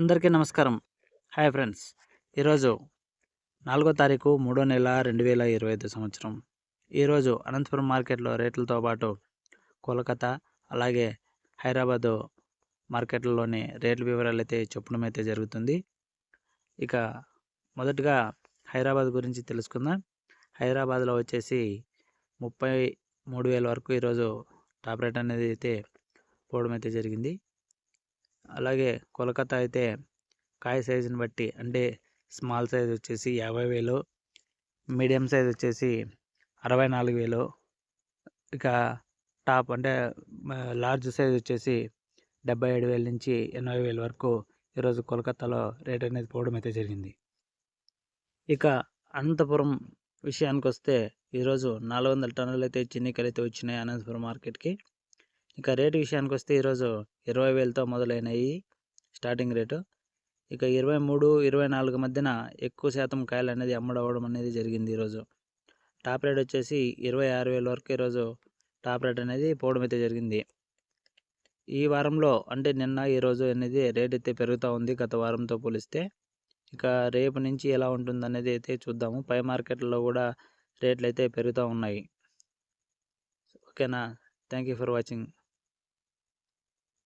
అందరికీ నమస్కారం. Hi friends. ఈరోజు నాలుగో తారీఖు మూడో నెల రెండు వేల ఇరవై ఐదు సంవత్సరం. ఈరోజు అనంతపురం మార్కెట్లో రేట్లతో పాటు కోలకతా అలాగే హైదరాబాదు మార్కెట్లలోని రేట్ల వివరాలు అయితే చెప్పడం అయితే జరుగుతుంది. ఇక మొదటగా హైదరాబాద్ గురించి తెలుసుకుందాం. హైదరాబాద్లో వచ్చేసి ముప్పై మూడు వేల వరకు ఈరోజు టాప్ రేట్ అనేది అయితే పోవడం అయితే జరిగింది. అలాగే కోలకత్తా అయితే కాయ సైజుని బట్టి అంటే స్మాల్ సైజ్ వచ్చేసి యాభై వేలు మీడియం సైజ్ వచ్చేసి అరవై నాలుగు వేలు. ఇక టాప్ అంటే లార్జ్ సైజ్ వచ్చేసి డెబ్బై ఏడు వేల నుంచి ఎనభై వేల వరకు ఈరోజు కోలకత్తాలో రేట్ అనేది పోవడం అయితే జరిగింది. ఇక అనంతపురం విషయానికి వస్తే ఈరోజు నాలుగు వందల టన్నులు అయితే చిన్నికలు అయితే వచ్చినాయి అనంతపురం మార్కెట్కి. ఇక రేటు విషయానికి వస్తే ఈరోజు ఇరవై వేలతో మొదలైనవి స్టార్టింగ్ రేటు. ఇక ఇరవై మూడు ఇరవై నాలుగు మధ్యన ఎక్కువ శాతం కాయలు అనేది అమ్మడవడం అనేది జరిగింది ఈరోజు. టాప్ రేట్ వచ్చేసి ఇరవై ఆరు వేల వరకు ఈరోజు టాప్ రేట్ అనేది పోవడం అయితే జరిగింది. ఈ వారంలో అంటే నిన్న ఈరోజు అనేది రేట్ అయితే పెరుగుతూ ఉంది గత వారంతో పోలిస్తే. ఇక రేపు నుంచి ఎలా ఉంటుంది అనేది అయితే చూద్దాము. పై మార్కెట్లో కూడా రేట్లు అయితే పెరుగుతూ ఉన్నాయి. ఓకేనా? Thank you for watching.